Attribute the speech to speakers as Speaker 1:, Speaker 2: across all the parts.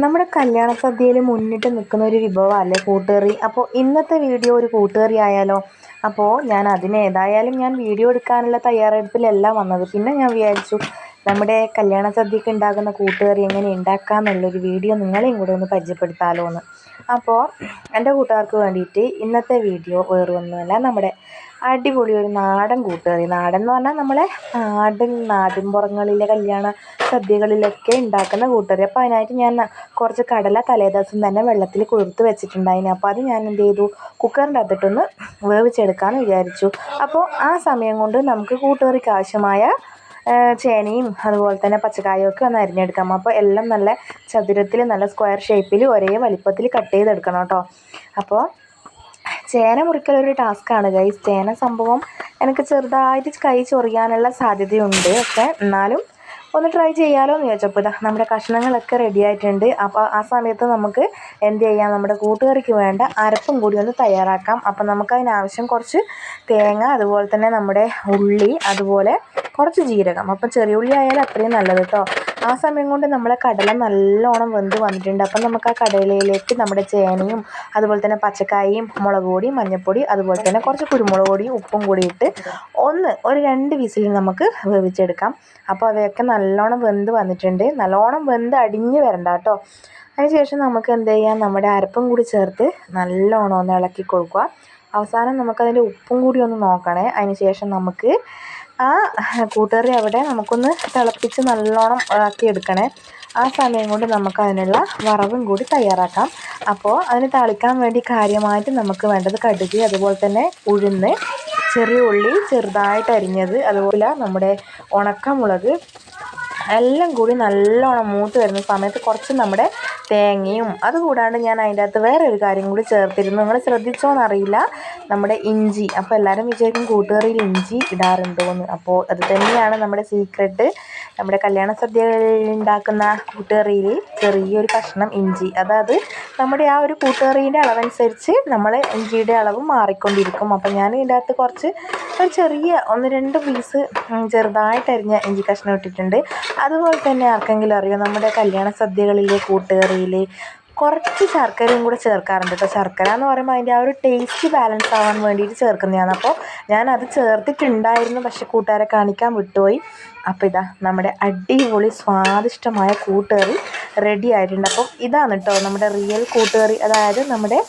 Speaker 1: നമ്മുടെ കല്യാണ സദ്യയിൽ മുന്നിട്ട് നിൽക്കുന്ന ഒരു വിഭവമല്ലേ കൂട്ടുകറി? അപ്പോൾ ഇന്നത്തെ വീഡിയോ ഒരു കൂട്ടുകറി ആയാലോ? അപ്പോൾ ഞാൻ അതിന് ഏതായാലും ഞാൻ വീഡിയോ എടുക്കാനുള്ള തയ്യാറെടുപ്പിലല്ല വന്നത്. പിന്നെ ഞാൻ വിചാരിച്ചു നമ്മുടെ കല്യാണ സദ്യക്ക് ഉണ്ടാകുന്ന കൂട്ടുകറി എങ്ങനെ ഉണ്ടാക്കാമെന്നുള്ളൊരു വീഡിയോ നിങ്ങളെയും കൂടെ ഒന്ന് പരിചയപ്പെടുത്താമല്ലോ എന്ന് അപ്പോൾ എന്റെ കൂട്ടുകാർക്ക് വേണ്ടിയിട്ട് ഇന്നത്തെ വീഡിയോ വേറൊന്നുമല്ല. നമ്മുടെ അടിപൊളി ഒരു നാടൻ കൂട്ടുകറി നാടൻ എന്ന് പറഞ്ഞാൽ നമ്മളെ നാടൻ നാട്ടിൻപുറങ്ങളിലെ കല്യാണ സദ്യകളിലൊക്കെ ഉണ്ടാക്കുന്ന കൂട്ടുകറി അപ്പോൾ അതിനായിട്ട് ഞാൻ കുറച്ച് കടല തലേദിവസം തന്നെ വെള്ളത്തിൽ കുതിർത്ത് വെച്ചിട്ടുണ്ടായിരുന്നു അപ്പോൾ അത് ഞാൻ എന്ത് ചെയ്തു? കുക്കറിന്റെ അകത്തിട്ടൊന്ന് വേവിച്ചെടുക്കാമെന്ന് വിചാരിച്ചു. അപ്പോൾ ആ സമയം കൊണ്ട് നമുക്ക് കൂട്ടുകറിക്ക് ആവശ്യമായ ചേനയും അതുപോലെ തന്നെ പച്ചക്കായും ഒക്കെ ഒന്ന് അരിഞ്ഞെടുക്കാം. അപ്പോൾ എല്ലാം നല്ല ചതുരത്തിൽ നല്ല സ്ക്വയർ ഷേപ്പിൽ ഒരേ വലിപ്പത്തിൽ കട്ട് ചെയ്തെടുക്കണം കേട്ടോ. അപ്പോൾ ചേന മുറിക്കൽ ഒരു ടാസ്ക്കാണ് ഗൈസ് ചേന സംഭവം എനിക്ക് ചെറുതായിട്ട് കൈ ചൊറിയാനുള്ള സാധ്യതയുണ്ട്. ഒക്കെ എന്നാലും ഒന്ന് ട്രൈ ചെയ്യാമല്ലോ എന്ന് ചോദിച്ചപ്പോൾ ഇതാ നമ്മുടെ കഷ്ണങ്ങളൊക്കെ റെഡി ആയിട്ടുണ്ട്. അപ്പോൾ ആ സമയത്ത് നമുക്ക് എന്ത് ചെയ്യാം? നമ്മുടെ കൂട്ടുകറിക്ക് വേണ്ട അരപ്പും കൂടി ഒന്ന് തയ്യാറാക്കാം. അപ്പോൾ നമുക്ക് അതിനാവശ്യം കുറച്ച് തേങ്ങ അതുപോലെ തന്നെ നമ്മുടെ ഉള്ളി അതുപോലെ കുറച്ച് ജീരകം. അപ്പം ചെറിയ ഉള്ളി ആയാലും അത്രയും നല്ലത് കേട്ടോ ആ സമയം കൊണ്ട് നമ്മളെ കടല നല്ലോണം വെന്ത് വന്നിട്ടുണ്ട്. അപ്പം നമുക്ക് ആ കടലയിലേക്ക് നമ്മുടെ ചേനയും അതുപോലെ തന്നെ പച്ചക്കായയും മുളക് പൊടി മഞ്ഞൾപ്പൊടി അതുപോലെ തന്നെ കുറച്ച് കുരുമുളക് പൊടിയും ഉപ്പും കൂടി ഇട്ട് ഒന്ന് ഒരു രണ്ട് വിസിൽ നമുക്ക് വേവിച്ചെടുക്കാം. അപ്പോൾ അവയൊക്കെ നല്ലോണം വെന്ത് വന്നിട്ടുണ്ട്. നല്ലോണം വെന്ത് അടിഞ്ഞ് വരണ്ട കേട്ടോ അതിനുശേഷം നമുക്ക് എന്ത് ചെയ്യാം? നമ്മുടെ അരപ്പും കൂടി ചേർത്ത് നല്ലോണം ഒന്ന് ഇളക്കി കൊടുക്കുക. അവസാനം നമുക്കതിന്റെ ഉപ്പും കൂടി ഒന്ന് നോക്കണേ. അതിന് ശേഷം നമുക്ക് ആ കൂട്ടുകറി അവിടെ നമുക്കൊന്ന് തിളപ്പിച്ച് നല്ലോണം ആക്കി എടുക്കണേ. ആ സമയം കൊണ്ട് നമുക്ക് അതിനുള്ള വറവും കൂടി തയ്യാറാക്കാം. അപ്പോൾ അതിന് തളിക്കാൻ വേണ്ടി കാര്യമായിട്ട് നമുക്ക് വേണ്ടത് കടുക് അതുപോലെ തന്നെ ഉഴുന്ന് ചെറിയ ഉള്ളി ചെറുതായിട്ട് അരിഞ്ഞത് അതുപോലെ നമ്മുടെ ഉണക്കമുളക് എല്ലാം കൂടി നല്ലോണം മൂത്ത് വരുന്ന സമയത്ത് കുറച്ച് നമ്മുടെ തേങ്ങയും അതുകൂടാണ്ട് ഞാൻ അതിന്റെ അകത്ത് വേറെ ഒരു കാര്യം കൂടി ചേർത്തിരുന്നു. നിങ്ങൾ ശ്രദ്ധിച്ചോന്നറിയില്ല നമ്മുടെ ഇഞ്ചി. അപ്പോൾ എല്ലാവരും വിചാരിക്കും കൂട്ടുകറിയിൽ ഇഞ്ചി ഇടാറുണ്ടോ എന്ന് അപ്പോൾ അത് തന്നെയാണ് നമ്മുടെ സീക്രട്ട് നമ്മുടെ കല്യാണ സദ്യകളിൽ ഉണ്ടാക്കുന്ന കൂട്ടുകറിയിൽ ചെറിയൊരു കഷ്ണം ഇഞ്ചി. അതായത് നമ്മുടെ ആ ഒരു കൂട്ടുകറീന്റെ അളവനുസരിച്ച് നമ്മൾ ഇഞ്ചിയുടെ അളവ് മാറിക്കൊണ്ടിരിക്കും. അപ്പം ഞാൻ ഇതിന്റെ അകത്ത് കുറച്ച് ഒരു ചെറിയ ഒന്ന് രണ്ട് പീസ് ചെറുതായിട്ട് അരിഞ്ഞ ഇഞ്ചി കഷ്ണം ഇട്ടിട്ടുണ്ട്. അതുപോലെ തന്നെ ആർക്കെങ്കിലും അറിയോ നമ്മുടെ കല്യാണ സദ്യകളിലെ കൂട്ടുകറിയിൽ കുറച്ച് ശർക്കരയും കൂടെ ചേർക്കാറുണ്ട് കേട്ടോ ശർക്കര എന്ന് പറയുമ്പോൾ അതിന്റെ ആ ഒരു ടേസ്റ്റ് ബാലൻസ് ആവാൻ വേണ്ടിയിട്ട് ചേർക്കുന്നതാണ്. അപ്പോൾ ഞാൻ അത് ചേർത്തിട്ടുണ്ടായിരുന്നു പക്ഷെ കൂട്ടുകാരെ കാണിക്കാൻ വിട്ടുപോയി. അപ്പോൾ ഇതാ നമ്മുടെ അടിപൊളി സ്വാദിഷ്ടമായ കൂട്ടുകറി റെഡി ആയിട്ടുണ്ട്. അപ്പോൾ ഇതാണ് കേട്ടോ നമ്മുടെ റിയൽ കൂട്ടുകറി അതായത് നമ്മുടെ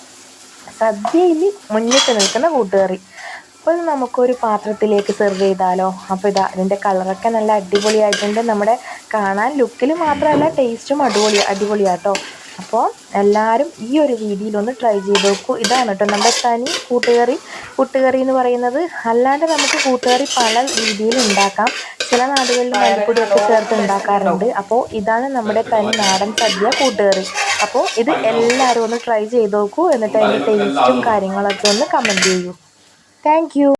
Speaker 1: സദ്യയിൽ മുന്നിട്ട് നിൽക്കുന്ന കൂട്ടുകറി. അപ്പോൾ നമുക്കൊരു പാത്രത്തിലേക്ക് സെർവ് ചെയ്താലോ? അപ്പോൾ ഇതാ ഇതിന്റെ കളറൊക്കെ നല്ല അടിപൊളിയായിട്ടുണ്ട്. നമ്മുടെ കാണാൻ ലുക്കിൽ മാത്രമല്ല ടേസ്റ്റും അടിപൊളി അടിപൊളിയാട്ടോ അപ്പോൾ എല്ലാവരും ഈ ഒരു രീതിയിൽ ഒന്ന് ട്രൈ ചെയ്ത് നോക്കൂ. ഇതാണ് കേട്ടോ നമ്മുടെ തനി കൂട്ടുകറി. കൂട്ടുകറി എന്ന് പറയുന്നത് അല്ലാണ്ട് നമുക്ക് കൂട്ടുകറി പല രീതിയിൽ ഉണ്ടാക്കാം. ചില നാടുകളിൽ മല്ലിപ്പൊടിയൊക്കെ ചേർത്ത് ഉണ്ടാക്കാറുണ്ട്. അപ്പോൾ ഇതാണ് നമ്മുടെ തനി നാടൻ സദ്യ കൂട്ടുകറി. അപ്പോൾ ഇത് എല്ലാവരും ഒന്ന് ട്രൈ ചെയ്ത് നോക്കൂ. എന്നിട്ട് അതിന്റെ ടേസ്റ്റും കാര്യങ്ങളൊക്കെ ഒന്ന് കമന്റ് ചെയ്യൂ. താങ്ക്